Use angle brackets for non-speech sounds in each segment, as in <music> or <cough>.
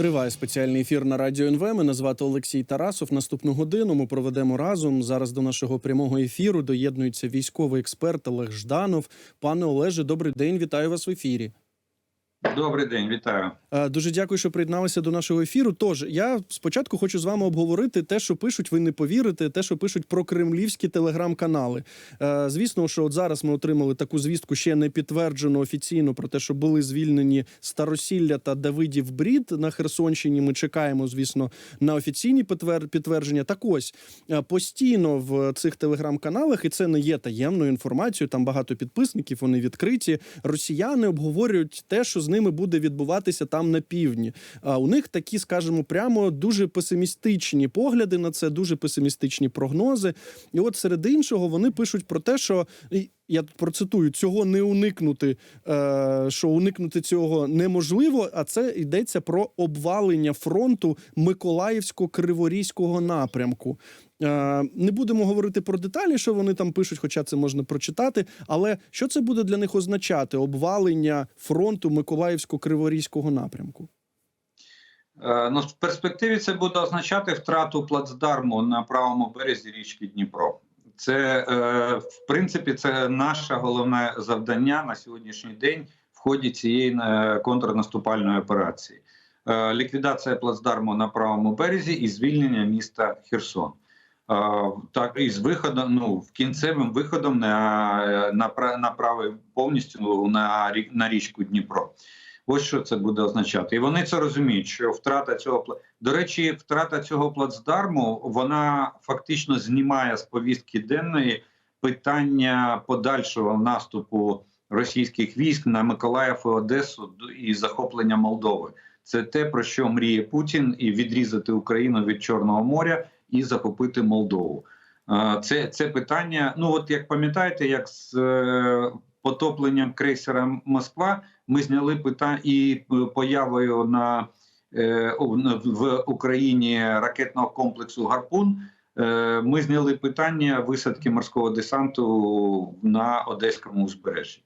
Триває спеціальний ефір на радіо НВ. Мене звати Олексій Тарасов. Наступну годину ми проведемо разом. Зараз до нашого прямого ефіру доєднується військовий експерт Олег Жданов. Пане Олеже, добрий день. Вітаю вас в ефірі. Добрий день, вітаю. Е, Дуже дякую, що приєдналися до нашого ефіру. Тож я спочатку хочу з вами обговорити те, що пишуть. Ви не повірите, те, що пишуть про кремлівські телеграм-канали. Е, Звісно, що от зараз ми отримали таку звістку, ще не підтверджену офіційно про те, що були звільнені Старосілля та Давидів Брід на Херсонщині. Ми чекаємо, звісно, на офіційні підтвердження. Так ось е, постійно в цих телеграм-каналах, і це не є таємною інформацією. Там багато підписників, вони відкриті. Росіяни обговорюють те, що з ними буде відбуватися там на півдні. А у них такі, скажімо, прямо дуже песимістичні погляди на це, дуже песимістичні прогнози. І от серед іншого вони пишуть про те, що я тут процитую цього не уникнути, е, що уникнути цього неможливо. А це йдеться про обвалення фронту Миколаївсько-Криворізького напрямку. Е, Не будемо говорити про деталі, що вони там пишуть, хоча це можна прочитати. Але що це буде для них означати обвалення фронту Миколаївсько-Криворізького напрямку? Е, Ну, в перспективі це буде означати втрату плацдарму на правому березі річки Дніпро. Це е, в принципі це наше головне завдання на сьогоднішній день в ході цієї е, контрнаступальної операції. Е, Ліквідація плацдарму на правому березі і звільнення міста Херсон. Так, і з виходом, ну кінцевим виходом на, на, на правий повністю на, на річку Дніпро. Ось що це буде означати, і вони це розуміють. Що втрата цього до речі, втрата цього плацдарму вона фактично знімає з повістки денної питання подальшого наступу російських військ на Миколаїв і Одесу і захоплення Молдови. Це те про що мріє Путін, і відрізати Україну від Чорного моря і захопити Молдову. Е, Це, це питання. Ну от як пам'ятаєте, як з е, потопленням крейсера Москва ми зняли питання і е, появою на е, в Україні ракетного комплексу Гарпун. е, Ми зняли питання висадки морського десанту на Одеському узбережжі.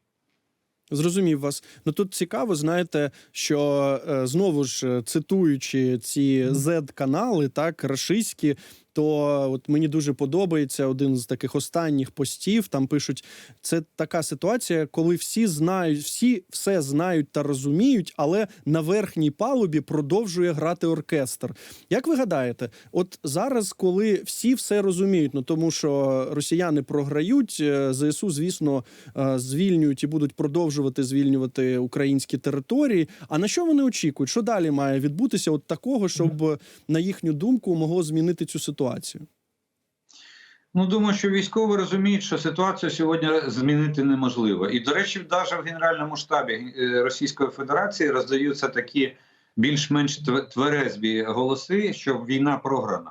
Зрозумів вас. Ну тут цікаво, знаєте, що знову ж цитуючи ці Z-канали, так рашистські, то от мені дуже подобається один з таких останніх постів. Там пишуть: це така ситуація, коли всі знають, всі все знають та розуміють, але на верхній палубі продовжує грати оркестр. Як ви гадаєте, от зараз, коли всі все розуміють, ну тому що росіяни програють, е, ЗСУ, звісно, е, звільнюють і будуть продовжувати звільнювати українські території. А на що вони очікують? Що далі має відбутися? От такого, щоб на їхню думку могло змінити цю ситуацію? Ну, думаю, що військові розуміють, що ситуацію сьогодні змінити неможливо. І, до речі, навіть в Генеральному штабі е, Російської Федерації роздаються такі більш-менш тв- тверезбі голоси, що війна програна.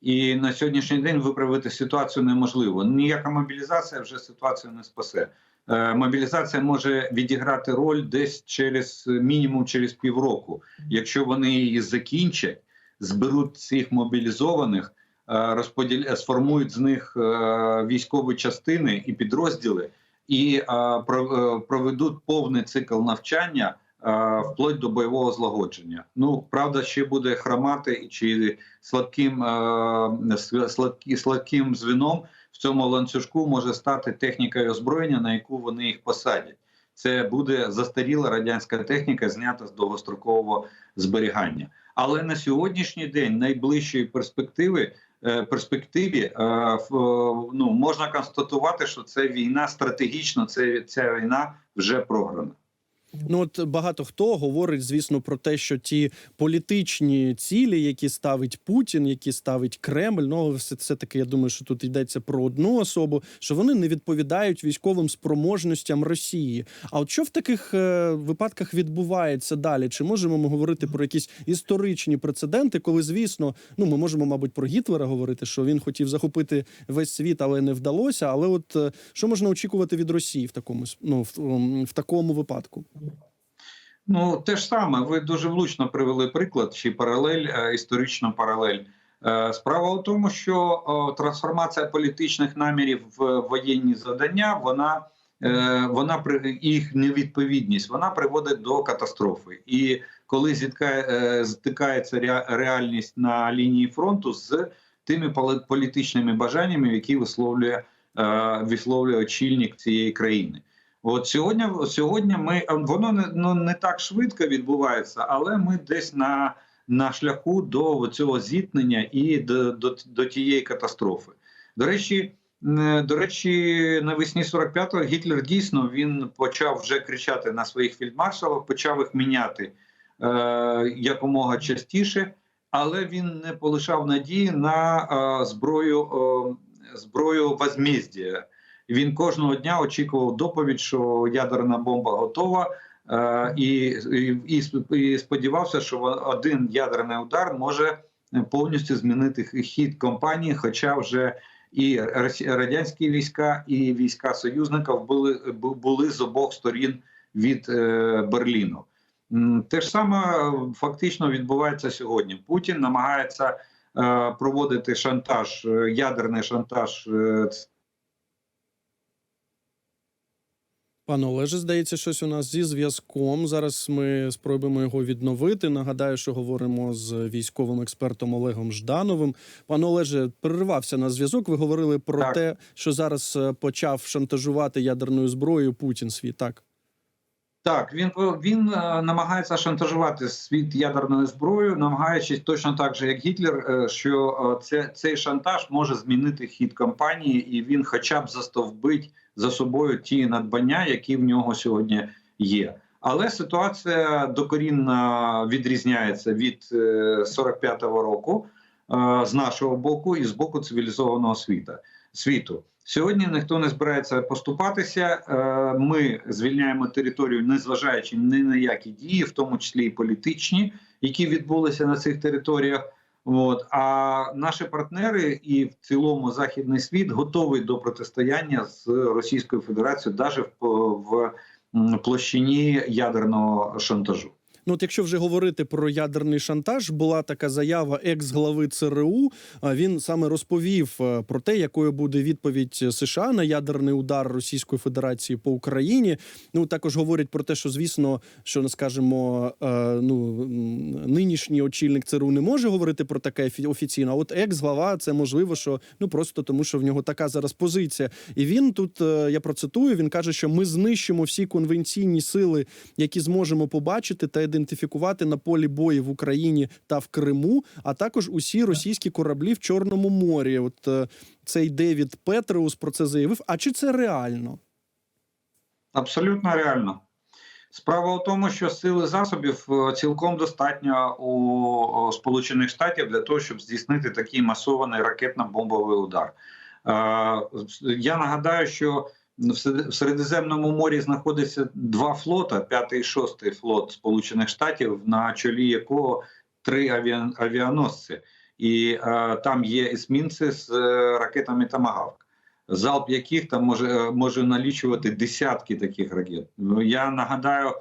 І на сьогоднішній день виправити ситуацію неможливо. Ніяка мобілізація вже ситуацію не спасе. Е, Мобілізація може відіграти роль десь через мінімум через півроку. Якщо вони її закінчать, зберуть цих мобілізованих розподіля сформують з них е, військові частини і підрозділи, і е, про- е, проведуть повний цикл навчання е, вплоть до бойового злагодження. Ну правда, ще буде хромати чи слабким е, сл- слабким звіном в цьому ланцюжку може стати техніка і озброєння, на яку вони їх посадять. Це буде застаріла радянська техніка, знята з довгострокового зберігання. Але на сьогоднішній день найближчої перспективи е, перспективі е, в- ну можна констатувати, що це війна стратегічно. Це ця війна вже програна. Ну от багато хто говорить, звісно, про те, що ті політичні цілі, які ставить Путін, які ставить Кремль, ну все, все таки, я думаю, що тут йдеться про одну особу, що вони не відповідають військовим спроможностям Росії. А от що в таких е, випадках відбувається далі? Чи можемо ми говорити про якісь історичні прецеденти, коли, звісно, ну ми можемо, мабуть, про Гітлера говорити, що він хотів захопити весь світ, але не вдалося. Але от е, що можна очікувати від Росії в такому ну, в, в такому випадку? Ну те ж саме. Ви дуже влучно привели приклад чи паралель, е, історичну паралель. Е, Справа у тому, що трансформація політичних намірів в воєнні завдання, вона, е, вона їх невідповідність, вона приводить до катастрофи. І коли зіткає, стикається реальність на лінії фронту з тими політичними бажаннями, які висловлює, висловлює очільник цієї країни. От сьогодні, сьогодні ми воно не, ну, не так швидко відбувається, але ми десь на, на шляху до цього зіткнення і до, до, до тієї катастрофи. До речі, е, до речі, навесні 45-го Гітлер дійсно він почав вже кричати на своїх фільдмаршалах, почав їх міняти е, якомога частіше, але він не полишав надії на е, зброю, е, зброю возмездія. Він кожного дня очікував доповідь, що ядерна бомба готова, е, і, і, і, сподівався, що один ядерний удар може повністю змінити хід компанії, хоча вже і радянські війська, і війська союзників були, були з обох сторін від е, Берліну. Те ж саме е, фактично відбувається сьогодні. Путін намагається проводити шантаж, ядерний шантаж е, Пане Олеже, здається, щось у нас зі зв'язком. Зараз ми спробуємо його відновити. Нагадаю, що говоримо з військовим експертом Олегом Ждановим. Пане Олеже, перервався на зв'язок. Ви говорили про Так. те, що зараз е, почав шантажувати ядерною зброєю Путін свій. Так Так, він він е, намагається шантажувати світ ядерною зброєю, намагаючись точно так же, як Гітлер, е, що це цей шантаж може змінити хід кампанії, і він, хоча б застовбить за собою ті надбання, які в нього сьогодні є. Але ситуація докорінно відрізняється від е, 45-го року е, з нашого боку і з боку цивілізованого світа світу. Сьогодні ніхто не збирається поступатися. Е, Ми звільняємо територію, незважаючи ні на які дії, в тому числі і політичні, які відбулися на цих територіях. От а наші партнери і в цілому західний світ готовий до протистояння з Російською Федерацією, навіть в, в площині ядерного шантажу. Ну, от якщо вже говорити про ядерний шантаж, була така заява екс-глави ЦРУ. Він саме розповів е, про те, якою буде відповідь США на ядерний удар Російської Федерації по Україні. Ну також говорять про те, що звісно, що не скажемо, е, ну нинішній очільник ЦРУ не може говорити про таке офі- офіційно. А от екс-глава це можливо, що ну просто тому, що в нього така зараз позиція. І він тут е, я процитую. Він каже, що ми знищимо всі конвенційні сили, які зможемо побачити та ідентифікувати на полі бою в Україні та в Криму, а також усі російські кораблі в Чорному морі. От е, цей Девід Петреус про це заявив. А чи це реально? Абсолютно реально. Справа в тому, що сили засобів е, цілком достатньо у Сполучених Штатів для того, щоб здійснити такий масований ракетно-бомбовий удар. Е, Я нагадаю, що в Середземному морі знаходиться два флота: п'ятий і шостий флот Сполучених Штатів, на чолі якого три авіа- авіаносці, і е, там є есмінці з е, ракетами Томагавк залп яких там може, е, може налічувати десятки таких ракет. Ну, Я нагадаю е,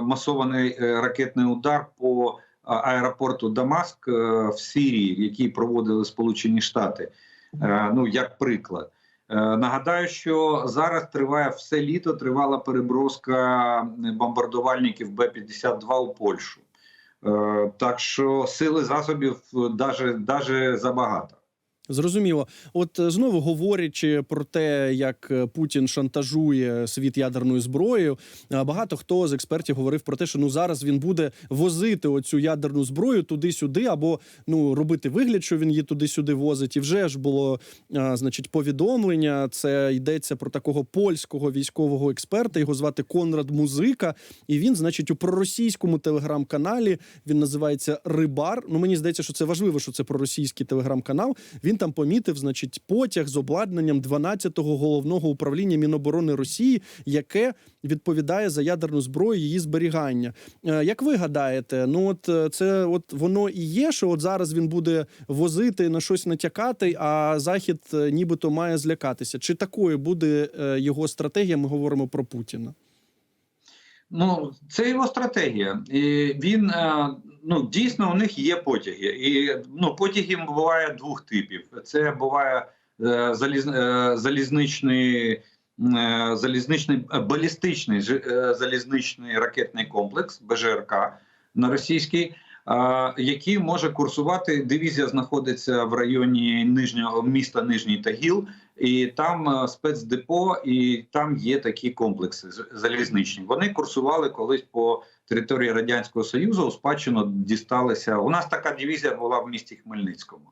масований е, ракетний удар по аеропорту Дамаск е, в Сирії, який проводили Сполучені Штати. Е, Ну як приклад. Е, Нагадаю, що зараз триває все літо. Тривала переброска бомбардувальників Б-52 у Польщу. Е, Так що сили засобів даже, даже забагато. Зрозуміло, от е, знову говорячи про те, як е, Путін шантажує світ ядерною зброєю, е, багато хто з експертів говорив про те, що ну зараз він буде возити оцю ядерну зброю туди-сюди, або ну робити вигляд, що він її туди-сюди возить. І вже ж було е, значить повідомлення. Це йдеться про такого польського військового експерта. Його звати Конрад Музика, і він, значить, у проросійському телеграм-каналі він називається Рибар. Ну мені здається, що це важливо, що це проросійський телеграм-канал. Він там помітив, значить, потяг з обладнанням 12-го головного управління Міноборони Росії, яке відповідає за ядерну зброю її зберігання. Е, Як ви гадаєте, ну от е, це от воно і є, що от зараз він буде возити на щось натякати, а захід е, нібито має злякатися. Чи такою буде його стратегія? Ми говоримо про Путіна. Ну, це його стратегія. І він ну дійсно у них є потяги. І ну потяги буває двох типів: це буває е, заліз, е, залізничний, е, залізничний е, балістичний е, залізничний ракетний комплекс БЖРК. на російський, який може курсувати. Дивізія знаходиться в районі нижнього міста Нижній Тагіл, і там е, спецдепо, і там є такі комплекси залізничні. Вони курсували колись по території радянського союзу. У спадщину дісталися. У нас така дивізія була в місті Хмельницькому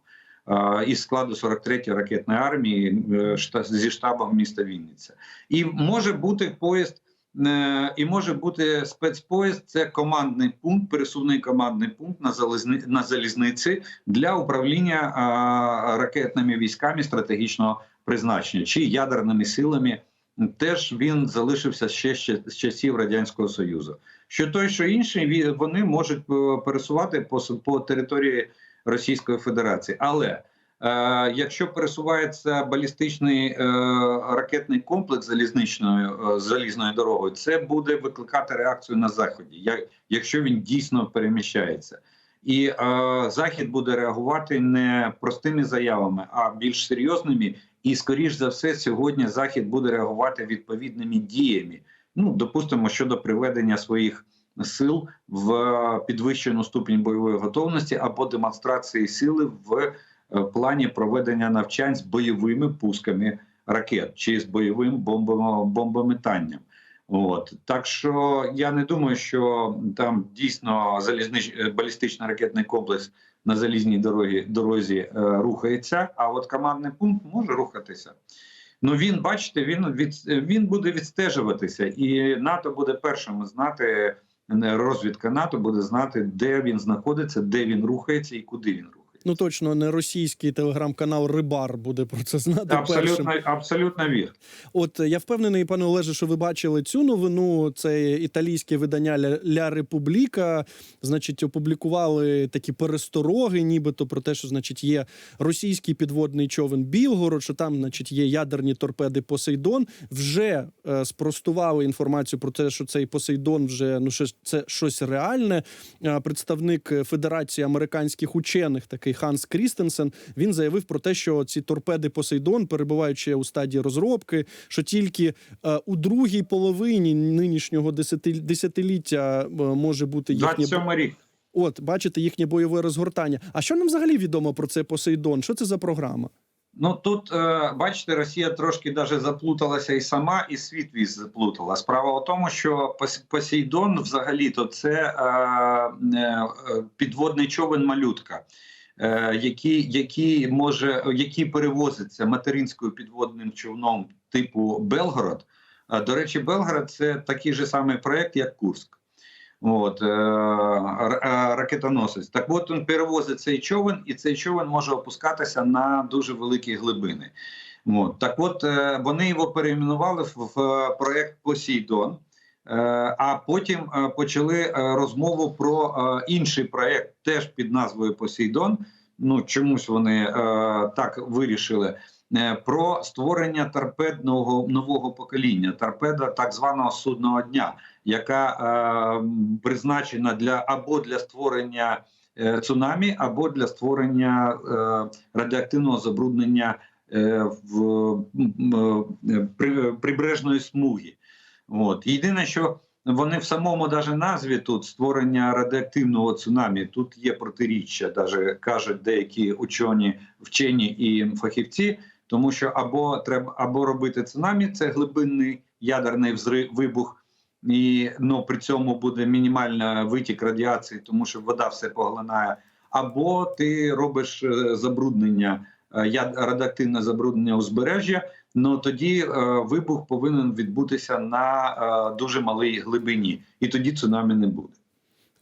е, із складу 43-ї ракетної армії е, зі штабом міста Вінниця. І може бути поїзд. Е, І може бути спецпоїзд. Це командний пункт, пересувний командний пункт на залізни на залізниці для управління а, ракетними військами стратегічного призначення чи ядерними силами. Теж він залишився ще з часів радянського союзу. Що той, що інший, вони можуть е, пересувати по по території Російської Федерації, але якщо пересувається балістичний е, ракетний комплекс залізничною е, залізною дорогою, це буде викликати реакцію на заході, якщо він дійсно переміщається. І е, захід буде реагувати не простими заявами, а більш серйозними. І, скоріш за все, сьогодні захід буде реагувати відповідними діями. Ну, допустимо, щодо приведення своїх сил в підвищену ступінь бойової готовності або демонстрації сили в е, плані проведення навчань з бойовими пусками ракет чи з бойовим бомбометанням. От так що я не думаю, що там дійсно залізнич е, балістичний ракетний комплекс на залізній дорогі дорозі е, рухається. А от командний пункт може рухатися. Ну він бачите, він від він буде відстежуватися, і НАТО буде першим знати. е, Розвідка НАТО буде знати, де він знаходиться, де він рухається і куди він рухається. Ну точно не російський телеграм-канал Рибар буде про це знати першим. Абсолютно, абсолютно вір. От е, я впевнений, пане Олеже, що ви бачили цю новину. Це італійське видання Ля, Ля Републіка. Значить, опублікували такі перестороги, нібито про те, що значить є російський підводний човен Білгород, що там, значить, є ядерні торпеди Посейдон. Вже е, спростували інформацію про те, що цей Посейдон вже ну що це щось реальне. Е, представник Федерації американських учених, такий Ханс Крістенсен, він заявив про те, що ці торпеди Посейдон, перебуваючи у стадії розробки, що тільки е, у другій половині нинішнього десятиліття е, може бути їхнє 27 рік. от бачите їхнє бойове розгортання. А що нам взагалі відомо про цей Посейдон? Що це за програма? Ну тут е, бачите, Росія трошки даже заплуталася і сама, і світ віз заплутала. Справа в тому, що Посейдон, взагалі, то це е, підводний човен малютка, е, який, який може який перевозиться материнською підводним човном типу Белгород. Е, До речі, Белгород це такий же самий проект, як Курск. От, е, ракетоносець. Так от він перевозить цей човен, і цей човен може опускатися на дуже великі глибини. От. Так от вони його перейменували в, проект Посейдон, а потім е, почали е, розмову про е, інший проект, теж під назвою Посейдон. Ну чомусь вони е, так вирішили. е, Про створення торпед нового, покоління, торпеда так званого судного дня, яка е, призначена для або для створення е, цунамі, або для створення е, радіоактивного забруднення е, в е, прибережної смуги. От єдине, що вони в самому даже назві тут створення радіоактивного цунамі. Тут є протиріччя, даже кажуть деякі учені, вчені і фахівці, тому що або треба або робити цунамі, це глибинний ядерний взрив, вибух, і ну при цьому буде мінімальна витік радіації, тому що вода все поглинає. Або ти робиш е, забруднення, е, радіоактивне забруднення узбережжя. Ну тоді е, вибух повинен відбутися на е, дуже малій глибині, і тоді цунамі не буде.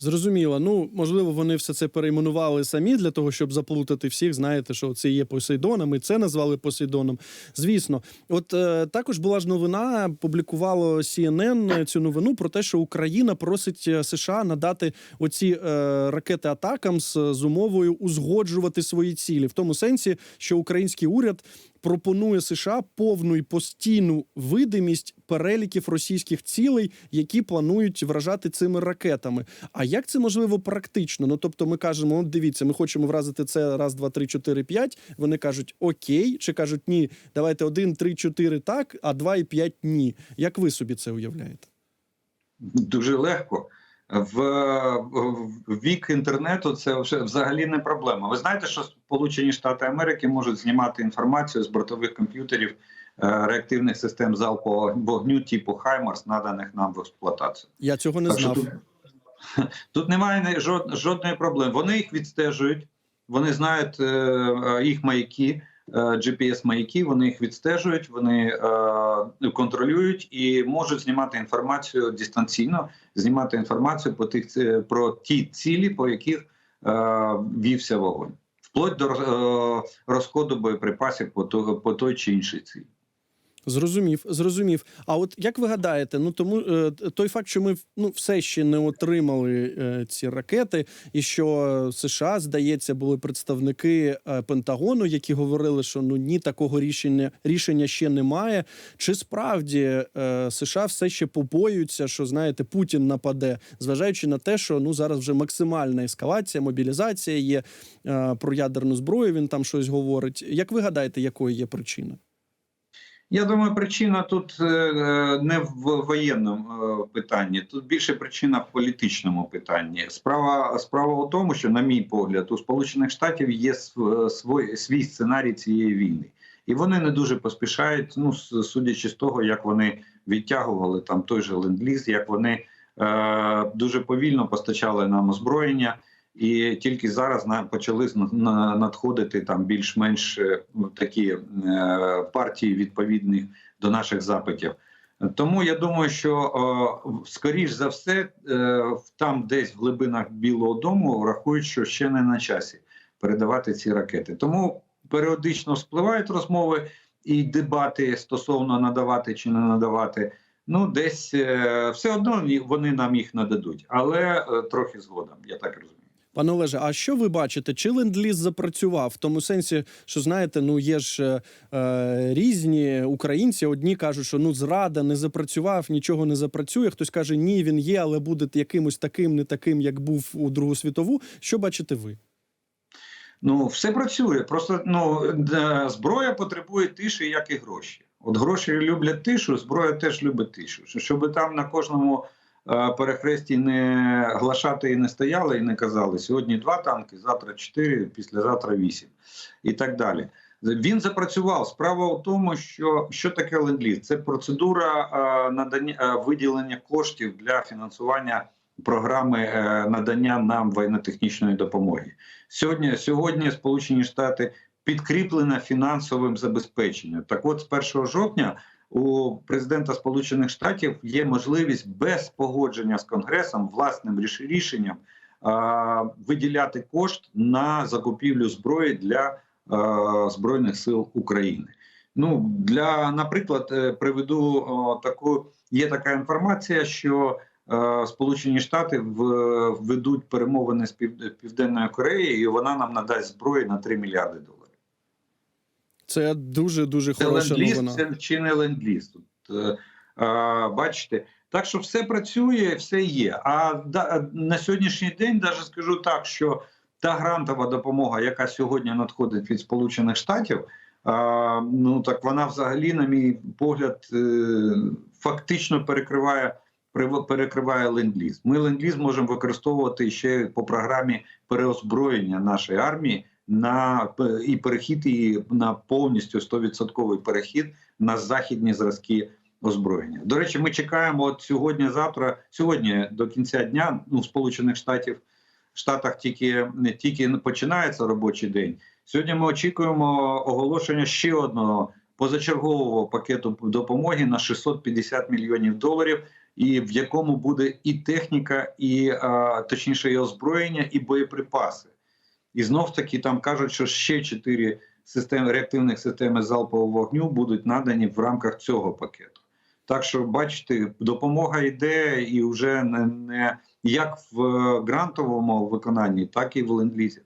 Зрозуміло. Ну можливо, вони все це перейменували самі для того, щоб заплутати всіх. Знаєте, що це є Посейдоном, ми це назвали Посейдоном. Звісно, от е, також була ж новина, публікувало CNN цю новину про те, що Україна просить е, США надати оці е, ракети атакам з, з умовою узгоджувати свої цілі, в тому сенсі, що український уряд пропонує США повну і постійну видимість переліків російських цілей, які планують вражати цими ракетами. А як це можливо практично? Ну тобто, ми кажемо: от дивіться, ми хочемо вразити це раз, два, три, чотири, п'ять. Вони кажуть окей, чи кажуть ні, давайте один, три, чотири так, а два і п'ять ні. Як ви собі це уявляєте? Дуже легко. В, в вік інтернету це вже взагалі не проблема. Ви знаєте, що Сполучені Штати Америки можуть знімати інформацію з бортових комп'ютерів е, реактивних систем залпового вогню типу Хаймарс, наданих нам в експлуатацію. Я цього не Так знав. Тут, <laughs> тут немає жодної проблеми. Вони їх відстежують, вони знають е, е, їх маяки, е, GPS-маяки, вони їх відстежують, вони е, контролюють і можуть знімати інформацію дистанційно, знімати інформацію по тих про ті цілі, по яких е, вівся вогонь, вплоть до розходу боєприпасів по той чи іншій цілі. Зрозумів, зрозумів. А от як ви гадаєте, ну тому е, той факт, що ми ну все ще не отримали е, ці ракети, і що США, здається, були представники е, Пентагону, які говорили, що ну ні, такого рішення рішення ще немає. Чи справді США все ще побоюються, що знаєте, Путін нападе, зважаючи на те, що ну зараз вже максимальна ескалація, мобілізація є про ядерну зброю. Він там щось говорить. Як ви гадаєте, якою є причина? Я думаю, причина тут е, не в воєнному е, питанні, тут більше причина в політичному питанні. Справа справа у тому, що, на мій погляд, у Сполучених Штатів є свій, свій сценарій цієї війни, і вони не дуже поспішають. Ну судячи з того, як вони відтягували там той же ленд-ліз, як вони е, дуже повільно постачали нам озброєння. І тільки зараз на почали надходити там більш-менш е, такі е, партії відповідних до наших запитів. Тому я думаю, що е, скоріш за все, там десь в глибинах Білого Дому рахують, що ще не на часі передавати ці ракети. Тому періодично спливають розмови і дебати стосовно надавати чи не надавати. Ну, десь все одно вони нам їх нададуть, але трохи згодом, я так розумію. Пане Олеже, а що ви бачите? Чи ленд-ліз запрацював в тому сенсі, що знаєте, ну є ж е, е, різні українці. Одні кажуть, що ну зрада не запрацював, нічого не запрацює. Хтось каже, ні, він є, але буде якимось таким, не таким, як був у Другу світову. Що бачите ви? Ну, все працює. Просто ну зброя потребує тиші, як і гроші. От гроші люблять тишу, зброя теж любить тишу. Що- Щоб там на кожному е, перехресті не глашати і не стояли, і не казали сьогодні два танки, завтра чотири, післязавтра вісім і так далі. Він запрацював. Справа в тому, що що таке ленд-ліз? Це процедура е, надання е, виділення коштів для фінансування програми е, надання нам воєнно-технічної допомоги. Сьогодні, сьогодні Сполучені Штати підкріплено фінансовим забезпеченням. Так от, з 1 жовтня у президента Сполучених Штатів є можливість без погодження з Конгресом власним рішенням виділяти кошт на закупівлю зброї для збройних сил України. Ну для наприклад, е, приведу таку є така інформація, що е, Сполучені Штати ведуть перемовини з Пів- Південною Кореєю, і вона нам надасть зброї на 3 мільярди доларів. Це дуже дуже Це хороша новина. це чи не ленд-ліз. Тут е, бачите, так що все працює, все є. А на сьогоднішній день навіть скажу так, що та грантова допомога, яка сьогодні надходить від Сполучених Штатів, ну так вона взагалі, на мій погляд, е, фактично перекриває. Перекриває ленд-ліз. Ми ленд-ліз можемо використовувати ще по програмі переозброєння нашої армії на і перехід її на повністю 100% перехід на західні зразки озброєння. До речі, ми чекаємо от сьогодні, завтра, сьогодні до кінця дня ну, в Сполучених Штатів Штатах тільки не тільки починається робочий день. Сьогодні ми очікуємо оголошення ще одного позачергового пакету допомоги на 650 мільйонів доларів, і в якому буде і техніка, і а, точніше і озброєння, і боєприпаси. І знов таки там кажуть, що ще чотири системи реактивних системи залпового вогню будуть надані в рамках цього пакету. Так що, бачите, допомога йде і вже не, як в грантовому виконанні, так і в ленд-лізі.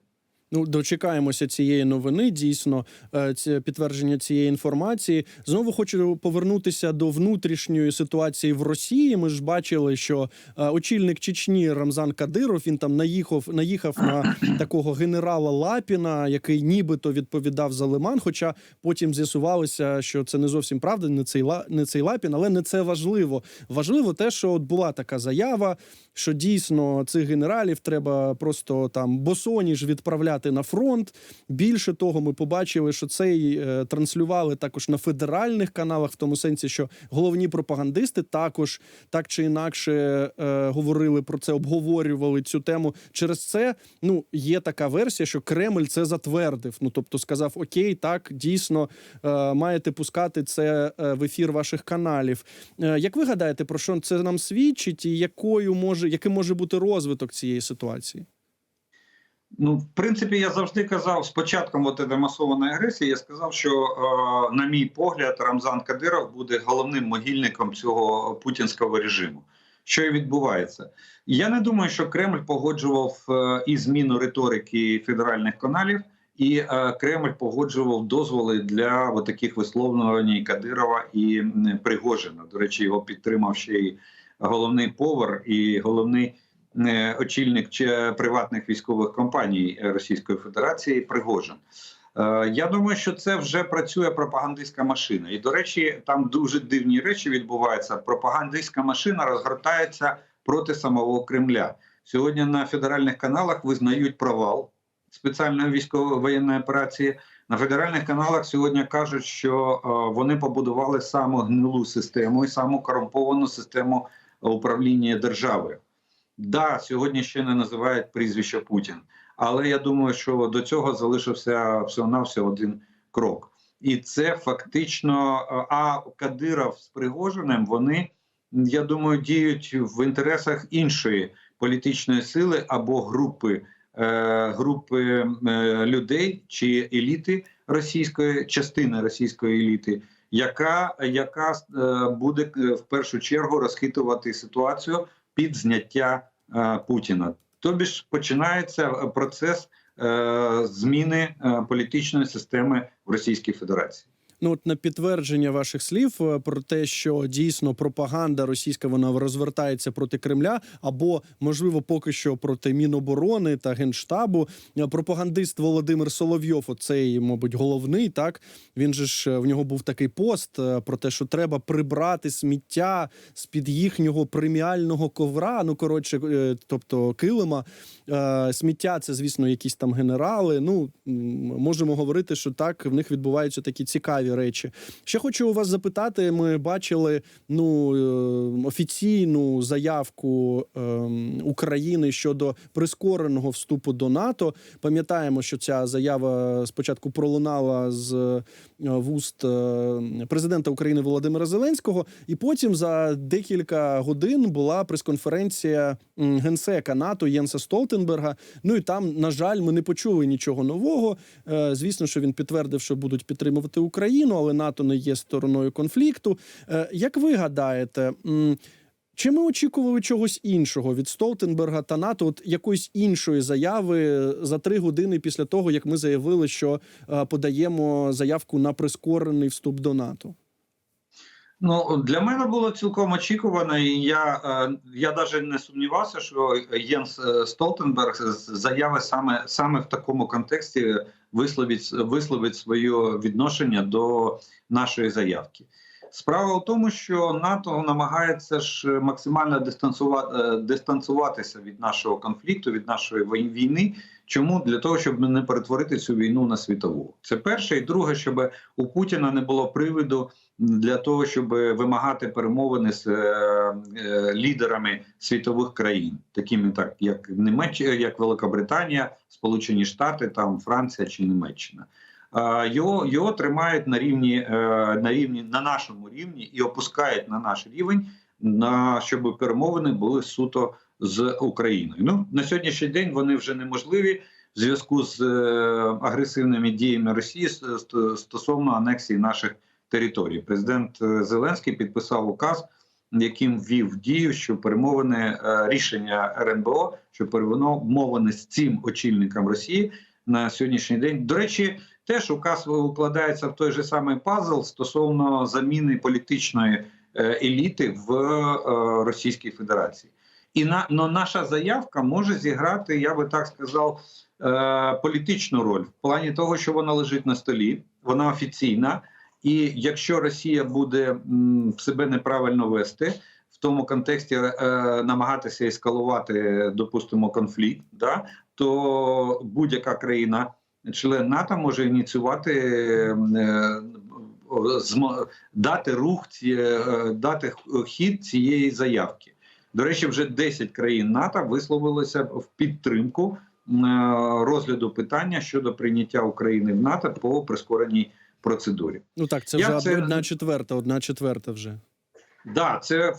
Ну, дочекаємося цієї новини. Дійсно, е, підтвердження цієї інформації. Знову хочу повернутися до внутрішньої ситуації в Росії. Ми ж бачили, що е, очільник Чечні Рамзан Кадиров він там наїхав, наїхав на <clears throat> такого генерала Лапіна, який нібито відповідав за Лиман. Хоча потім з'ясувалося, що це не зовсім правда, не цей не цей Лапін, але не це важливо. Важливо те, що от була така заява, що дійсно цих генералів треба просто там босоніж відправляти на фронт. Більше того, ми побачили, що це й, е, транслювали також на федеральних каналах, в тому сенсі, що головні пропагандисти також так чи інакше е, говорили про це, обговорювали цю тему. Через це ну є така версія, що Кремль це затвердив. Ну тобто сказав: Окей, так дійсно е, маєте пускати це е, в ефір ваших каналів. Е, як ви гадаєте, про що це нам свідчить, і якою може яким може бути розвиток цієї ситуації? Ну, в принципі, я завжди казав з початком от масованої агресії. Я сказав, що, е, на мій погляд, Рамзан Кадиров буде головним могильником цього путінського режиму. Що і відбувається, я не думаю, що Кремль погоджував е, і зміну риторики федеральних каналів, і е, Кремль погоджував дозволи для таких висловлювань Кадирова і Пригожина. До речі, його підтримав ще й головний повар і головний е, очільник приватних військових компаній Російської Федерації Пригожин. Е, Я думаю, що це вже працює пропагандистська машина. І, до речі, там дуже дивні речі відбуваються. Пропагандистська машина розгортається проти самого Кремля. Сьогодні на федеральних каналах визнають провал спеціальної військової воєнної операції. На федеральних каналах сьогодні кажуть, що е, вони побудували саму гнилу систему і саму корумповану систему управління державою. Да, сьогодні ще не називають прізвище Путін, але я думаю, що до цього залишився всього навсього один крок. І це фактично. А Кадиров з Пригожиним вони, я думаю, діють в інтересах іншої політичної сили або групи, е, групи е, людей чи еліти російської частини російської еліти, яка, яка е, буде е, в першу чергу розхитувати ситуацію під зняття е, Путіна. Тобі ж починається процес зміни політичної системи в Російській Федерації. Ну, от на підтвердження ваших слів е, про те, що дійсно пропаганда російська вона розвертається проти Кремля, або можливо поки що проти Міноборони та генштабу. Е, Пропагандист Володимир Соловйов, оцей, мабуть, головний. Так він же ж е, в нього був такий пост про те, що треба прибрати сміття з під їхнього преміального ковра. Ну коротше, тобто килима. Сміття це, звісно, якісь там генерали. Ну можемо говорити, що так в них відбуваються такі цікаві речі. Ще хочу у вас запитати: ми бачили ну е, офіційну заявку е, України щодо прискореного вступу до НАТО. Пам'ятаємо, що ця заява спочатку пролунала з е, вуст е, президента України Володимира Зеленського, і потім за декілька годин була прес-конференція генсека НАТО Єнса Столтенберга. Ну і там, на жаль, ми не почули нічого нового. Е, Звісно, що він підтвердив, що будуть підтримувати Україну, але НАТО не є стороною конфлікту. Е, Як ви гадаєте? Чи ми очікували чогось іншого від Столтенберга та НАТО, от якоїсь іншої заяви за три години після того, як ми заявили, що е, подаємо заявку на прискорений вступ до НАТО? Ну для мене було цілком очікувано, і я, е, я навіть не сумнівався, що Єнс е, Столтенберг заяви саме саме в такому контексті висловить висловить своє відношення до нашої заявки. Справа в тому, що НАТО намагається ж максимально дистанцювати, е, від нашого конфлікту, від нашої війни. Чому для того, щоб не перетворити цю війну на світову? Це перше, і друге, щоб у Путіна не було приводу для того, щоб вимагати перемовини з е, е, лідерами світових країн, такими так як Німеччина, як Великобританія, Сполучені Штати, там Франція чи Німеччина. Його його тримають на рівні е, на рівні на нашому рівні і опускають на наш рівень, на щоб перемовини були суто з Україною. Ну на сьогоднішній день вони вже неможливі в зв'язку з е, агресивними діями Росії стосовно анексії наших територій. Президент е, Зеленський підписав указ, яким ввів дію, що перемовини рішення РНБО, що перемовини з цим очільником Росії на сьогоднішній день. До речі, теж указ укладається в той же самий пазл стосовно заміни політичної е, еліти в е, Російській Федерації. І на но наша заявка може зіграти, я би так сказав, е, політичну роль в плані того, що вона лежить на столі, вона офіційна. І якщо Росія буде себе неправильно вести, в тому контексті е, намагатися ескалувати, допустимо, конфлікт, да, то будь-яка країна, член НАТО, може ініціювати е, дати рух, е, дати хід цієї заявки. До речі, вже 10 країн НАТО висловилися в підтримку е, розгляду питання щодо прийняття України в НАТО по прискореній процедурі. Ну так, це вже це- одна четверта, одна четверта вже. Да, це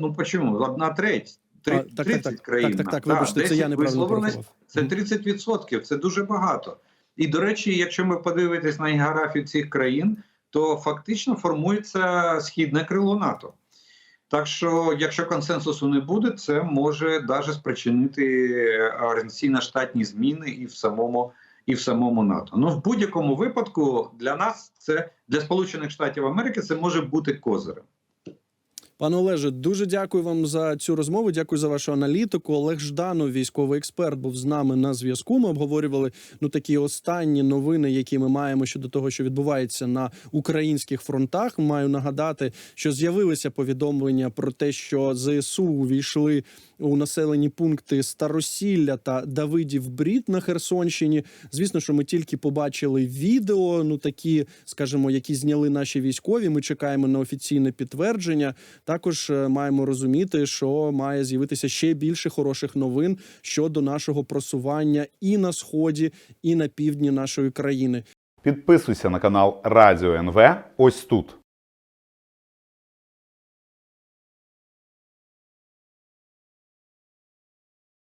ну почому? Одна треть. Три- А, так, так, 30 так, країн. так, так, так, Да, вибачте, це 10 я неправильно порахував. Це 30%, це дуже багато. І до речі, якщо ми подивитись на географію цих країн, то фактично формується східне крило НАТО. Так що, якщо консенсусу не буде, це може навіть спричинити організаційно-штатні зміни і в самому і в самому НАТО. Ну в будь-якому випадку для нас це для Сполучених Штатів Америки це може бути козирем. Пане Олеже, дуже дякую вам за цю розмову. Дякую за вашу аналітику. Олег Жданов, військовий експерт, був з нами на зв'язку. Ми обговорювали ну такі останні новини, які ми маємо щодо того, що відбувається на українських фронтах. Маю нагадати, що з'явилися повідомлення про те, що ЗСУ увійшли у населені пункти Старосілля та Давидів Брід на Херсонщині. Звісно, що ми тільки побачили відео, ну такі, скажімо, які зняли наші військові. Ми чекаємо на офіційне підтвердження. Також е, маємо розуміти, що має з'явитися ще більше хороших новин щодо нашого просування і на сході, і на півдні нашої країни. Підписуйся на канал Радіо НВ ось тут.